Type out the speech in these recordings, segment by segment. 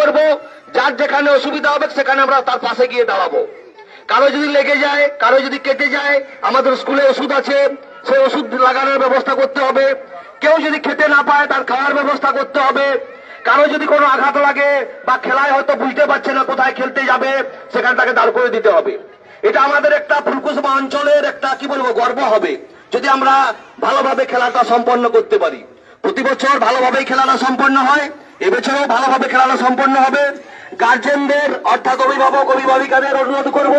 করব, যার যেখানে অসুবিধা হবে সেখানে আমরা তার পাশে গিয়ে দাঁড়াবো। কারও যদি লেগে যায়, কারও যদি কেটে যায়, আমাদের স্কুলে ওষুধ আছে, সেই ওষুধ লাগানোর ব্যবস্থা করতে হবে। কেউ যদি খেতে না পায়, তার খাওয়ার ব্যবস্থা করতে হবে। কারও যদি কোনো আঘাত লাগে বা খেলায় হয়তো বুঝতে পারছে না কোথায় খেলতে যাবে, সেখানে তাকে দাঁড় করে দিতে হবে। এটা আমাদের একটা ফুলকুসুমা অঞ্চলের একটা, কি বলব, গর্ব হবে, যদি আমরা ভালোভাবে খেলাটা সম্পন্ন করতে পারি। প্রতি বছর ভালোভাবেই খেলাটা সম্পন্ন হয়। এবছরও ভালোভাবে খেলাটা সম্পন্ন হবে। গার্জেনদের অর্থাৎ অভিভাবক অভিভাবিকাদের অনুরোধ করব।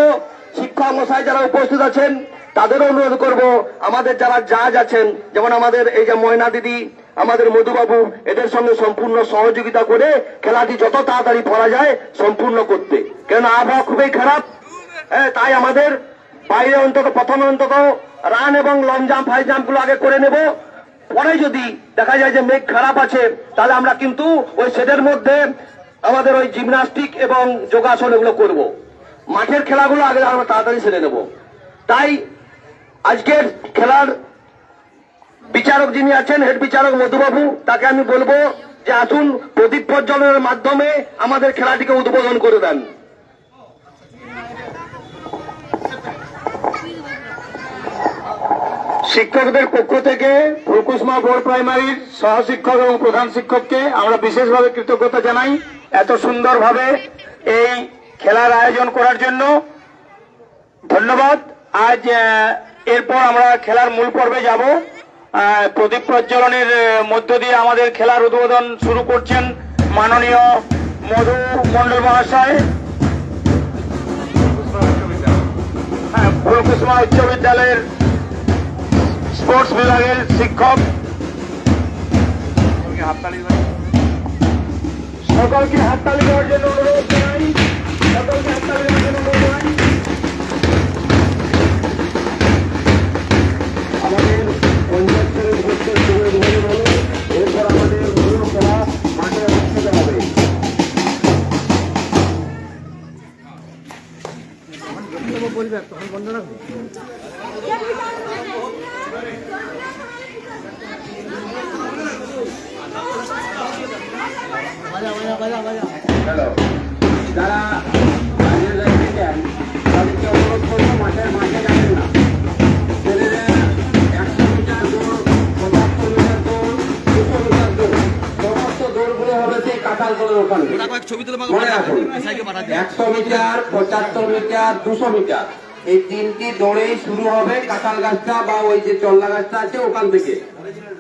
শিক্ষক মশাই যারা উপস্থিত আছেন তাদেরও অনুরোধ করব। আমাদের যারা জাজ আছেন যেমন আমাদের এই যে ময়না দিদি আমাদের মধুবাবু এদের সঙ্গে সম্পূর্ণ সহযোগিতা করে খেলাটি যত তাড়াতাড়ি করা যায় সম্পূর্ণ করতে। কেন আবহাওয়া খুবই খারাপ। হ্যাঁ, তাই আমাদের বাইরে অন্তত প্রথমে অন্তত রান এবং লং জাম্প হাই জাম্পগুলো আগে করে নেব। পরে যদি দেখা যায় যে মেঘ খারাপ আছে, তাহলে আমরা কিন্তু ওই সেটের মধ্যে আমাদের ওই জিমনাস্টিক এবং যোগাসন এগুলো করব। মাঠের খেলাগুলো আগে আমরা তাড়াতাড়ি সেরে নেব। তাই আজকের খেলার বিচারক যিনি আছেন, হেড বিচারক মধুবাবু, তাকে আমি বলব যে আসুন প্রদীপ প্রজ্বলনের মাধ্যমে আমাদের খেলাটিকে উদ্বোধন করে দেন। শিক্ষকদের পক্ষ থেকে ফুলকুসমা বোর্ড প্রাইমারির সহশিক্ষক এবং প্রধান শিক্ষককে আমরা বিশেষভাবে কৃতজ্ঞতা জানাই এত সুন্দরভাবে এই খেলার আয়োজন করার জন্য। ধন্যবাদ। আজ এরপর আমরা খেলার মূল পর্বে যাব। প্রদীপ প্রজ্বলনের মধ্য দিয়ে আমাদের খেলার উদ্বোধন শুরু করছেন মাননীয় মধু মন্ডল মহাশয়। হ্যাঁ ফুলকুসমা উচ্চ বিদ্যালয়ের স্পোর্টস বিভাগের শিক্ষক সকলকে হাততালি দেওয়ার জন্য অনুরোধ জানাই সকলকে হাততালি একশো মিটার পঁচাত্তর মিটার দুশো মিটার। এই তিনটি দৌড়েই শুরু হবে কাঁঠাল গাছটা বা ওই যে চল্লা গাছটা আছে ওখান থেকে।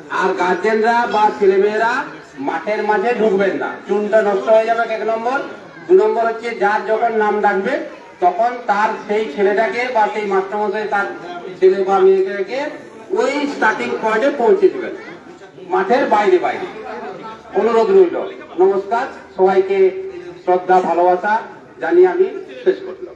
আর গার্জেনরা বা ছেলেমেয়েরা মাঠের মাঝে ঢুকবেন না। চুনটা নষ্ট হয়ে যাবে এক নম্বর। দু নম্বর হচ্ছে যার যখন নাম ডাকবে তখন তার সেই ছেলেটাকে বা সেই মাস্টারমশাই তার ছেলে বা মেয়েকে ওই স্টার্টিং পয়েন্টে পৌঁছে দেবেন। মাঠের বাইরে বাইরে। অনুরোধ রইল। নমস্কার। সবাইকে শ্রদ্ধা ভালোবাসা জানিয়ে আমি শেষ করলাম।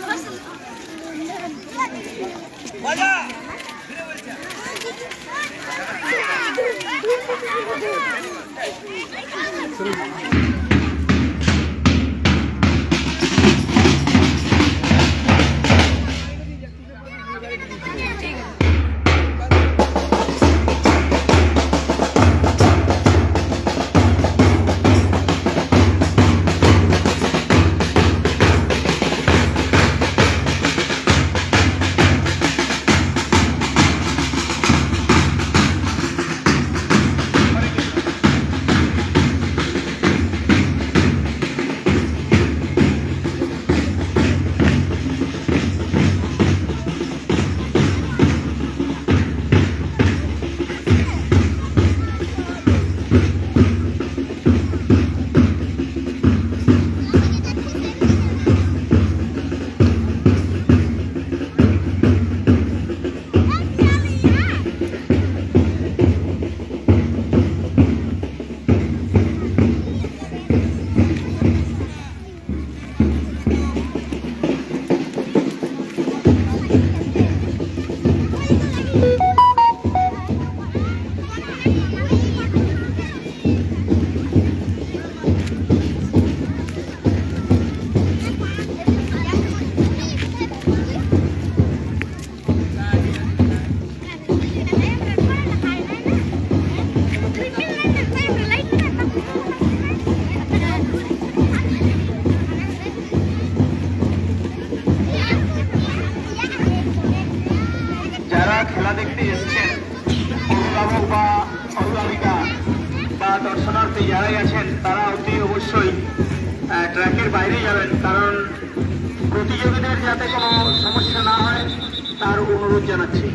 অনুরোধ জানাচ্ছি।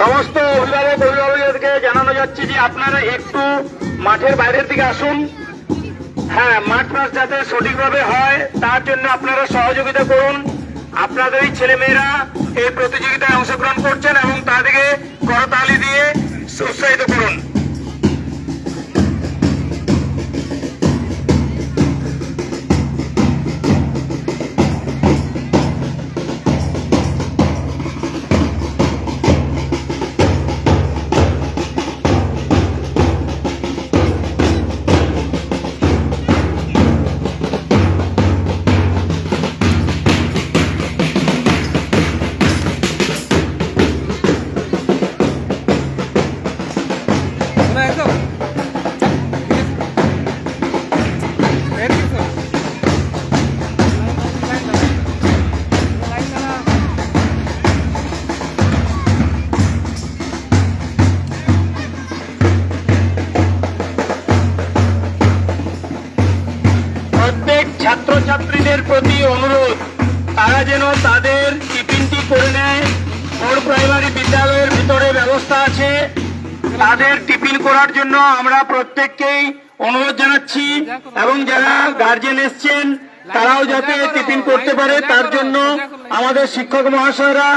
সমস্ত অভিভাবক অভিভাবকদেরকে জানানো যাচ্ছে যে আপনারা একটু মাঠের বাইরের দিকে আসুন। হ্যাঁ মাঠ পাস যাতে সঠিকভাবে হয়, তার জন্য আপনারা সহযোগিতা করুন। আপনাদের এই ছেলেমেয়েরা এই প্রতিযোগিতায় অংশগ্রহণ করছেন এবং তাদেরকে করতালি দিয়ে উৎসাহিত করুন। করার জন্য আমরা প্রত্যেককেই অনুরোধ জানাচ্ছি এবং যারা গার্জেন এসছেন, তারাও যাতে টিফিন করতে পারে, তার জন্য আমাদের শিক্ষক মহাশয়রা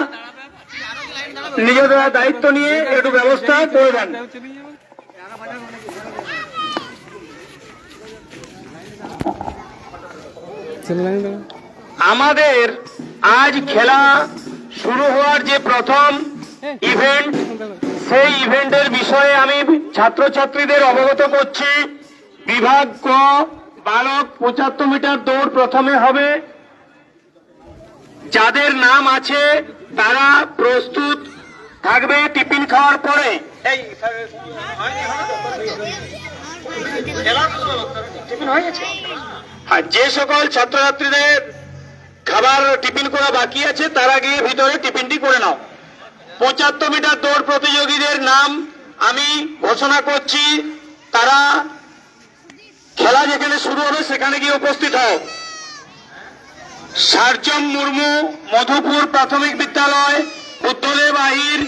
নিজেদের দায়িত্ব নিয়ে একটু ব্যবস্থা করে দেন। আমাদের আজ খেলা শুরু হওয়ার যে প্রথম ইভেন্ট সেই ইভেন্টের বিষয়ে আমি ছাত্রছাত্রীদের অবগত করছি। বিভাগ ক বালক পঁচাত্তর মিটার দৌড় প্রথমে হবে। যাদের নাম আছে তারা প্রস্তুত থাকবে টিফিন খাওয়ার পরে। এই আর যে সকল ছাত্রছাত্রীদের খাবার টিফিন করা বাকি আছে তারা গিয়ে ভিতরে টিফিনটি করে নাও। পঁচাত্তর মিটার দৌড় প্রতিযোগীদের নাম আমি ঘোষণা করছি। তারা খেলা যেখানে শুরু হবে সেখানে গিয়ে উপস্থিত হও। সারজম মুর্মু, মধুপুর প্রাথমিক বিদ্যালয় বুদ্ধদেব বাহির,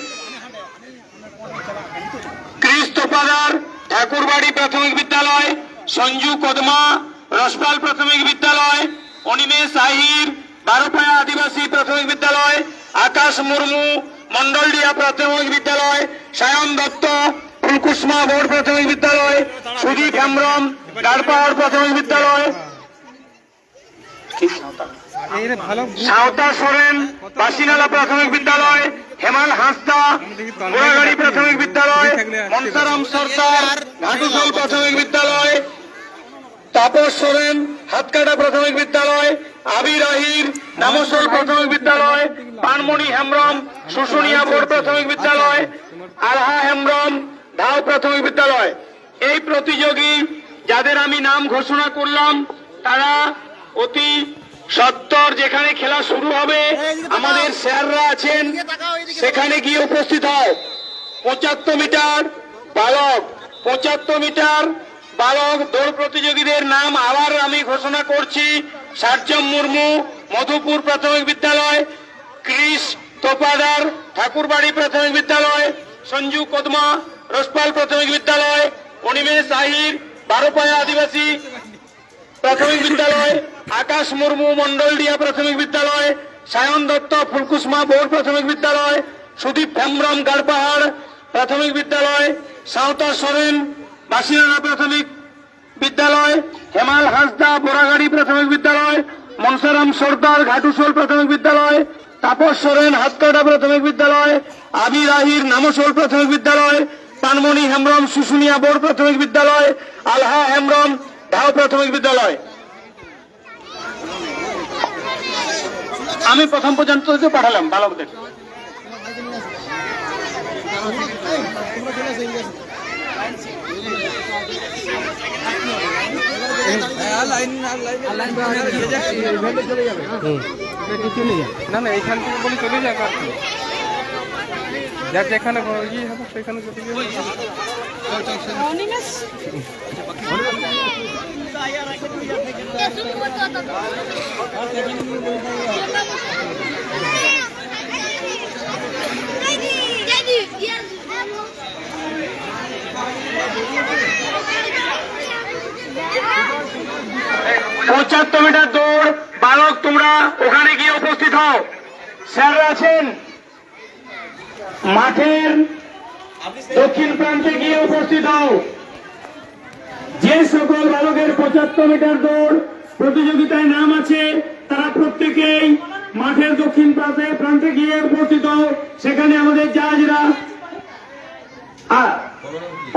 ক্রিস তোপাদার, ঠাকুরবাড়ি প্রাথমিক বিদ্যালয়, সঞ্জু কদমা, রসপাল প্রাথমিক বিদ্যালয়, অনিমেষ আহির বারোপায়া আদিবাসী প্রাথমিক বিদ্যালয়, আকাশ মুর্মু মন্ডলডিয়া প্রাথমিক বিদ্যালয়, সায়ন দত্ত, ফুলকুসমা বোর্ড প্রাথমিক বিদ্যালয় সুদীপ হেমব্রম ডারপাহাড় প্রাথমিক বিদ্যালয়। সাঁওতা সোরেন, বাসিনালা প্রাথমিক বিদ্যালয়, হেমাল হাঁসদা, গোড়াগাড়ি প্রাথমিক বিদ্যালয় মনসারাম সর্দার ঘাটুশাল প্রাথমিক বিদ্যালয় তাপস সোরেন, হাতকাটা প্রাথমিক বিদ্যালয় আবির আহির নামসল প্রাথমিক বিদ্যালয়, পানমণি হেমব্রম, শুশুনিয়া বোর্ড প্রাথমিক বিদ্যালয়, আলহা হেমব্রম ঢাও প্রাথমিক বিদ্যালয়। এই প্রতিযোগী যাদের আমি নাম ঘোষণা করলাম, তারা অতি সত্তর যেখানে খেলা শুরু হবে, আমাদের স্যাররা আছেন, সেখানে গিয়ে উপস্থিত হয়। পঁচাত্তর মিটার, বালক, পঁচাত্তর মিটার বালক দৌড় প্রতিযোগীদের নাম আবার আমি ঘোষণা করছি। সারজম মুর্মু, মধুপুর প্রাথমিক বিদ্যালয়, ক্রিস তোপাদার, ঠাকুরবাড়ি প্রাথমিক বিদ্যালয়, সঞ্জু কদমা, রসপাল প্রাথমিক বিদ্যালয় অনিমেষ আহির বারোপায়া আদিবাসী প্রাথমিক বিদ্যালয়, আকাশ মুর্মু মন্ডলডিয়া প্রাথমিক বিদ্যালয়, সায়ন দত্ত, ফুলকুসমা বোর্ড প্রাথমিক বিদ্যালয়, সুদীপ হেমব্রম গাড়পাহাড় প্রাথমিক বিদ্যালয় সাঁওতা সোরেন বাসিনানা প্রাথমিক বিদ্যালয়, হেমাল হাঁসদা বোরাগাড়ি প্রাথমিক বিদ্যালয়, মনসারাম সর্দার ঘাটুসোল প্রাথমিক বিদ্যালয়, তাপস সোরেন হাতকাটা প্রাথমিক বিদ্যালয় আবির আহির নামসোল প্রাথমিক বিদ্যালয়, পানমণি হেমব্রম শুশুনিয়া বোর্ড প্রাথমিক বিদ্যালয়, আলহা হেমব্রম ঢাও প্রাথমিক বিদ্যালয়। আমি প্রথম পর্যন্ত পাঠালাম বালকদের না না এইখান থেকে বলে চলে যাবে আর কি। যার যেখানে ইয়ে হবে, সেখানে চলে যাবে পঁচাত্তর মিটার দৌড়। বালক, তোমরা ওখানে গিয়ে উপস্থিত হও। স্যাররা আছেন। মাঠের দক্ষিণ প্রান্তে গিয়ে উপস্থিত হও। যে সকল বালকের পঁচাত্তর মিটার দৌড় প্রতিযোগিতায় নাম আছে, তারা প্রত্যেকেই মাঠের দক্ষিণ প্রান্তে প্রান্তে গিয়ে উপস্থিত সেখানে আমাদের জাহাজরা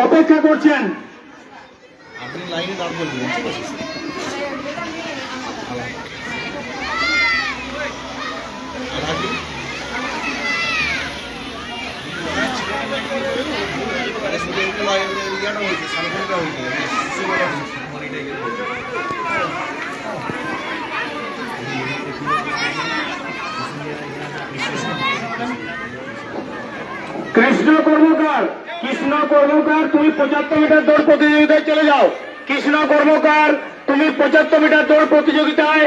অপেক্ষা করছেন। আপনি লাইনে দাঁড় আছে আর আগে আরে শুধু একটু লাইন কৃষ্ণ কর্মকার কৃষ্ণ কর্মকার, তুমি পঁচাত্তর মিটার দৌড় প্রতিযোগিতায় চলে যাও। কৃষ্ণ কর্মকার, তুমি পঁচাত্তর মিটার দৌড় প্রতিযোগিতায়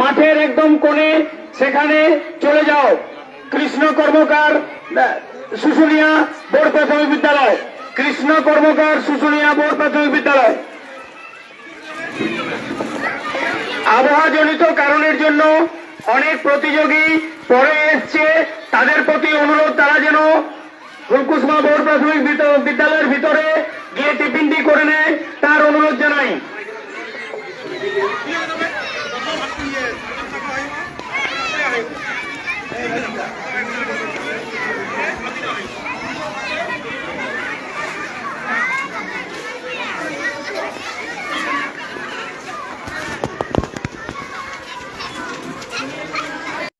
মাঠের একদম কোণে সেখানে চলে যাও। কৃষ্ণ কর্মকার শুশুনিয়া বোর্ড প্রাথমিক বিদ্যালয়। কৃষ্ণ কর্মকার, শুশুনিয়া বোর্ড প্রাথমিক বিদ্যালয়। আবহাওয়াজনিত কারণের জন্য অনেক প্রতিযোগী পরে এসছে। তাদের প্রতি অনুরোধ, তারা যেন ফুলকুসমা বোর্ড প্রাথমিক বিদ্যালয়ের ভিতরে গিয়ে টিফিনটি করে নেয়, তার অনুরোধ জানাই।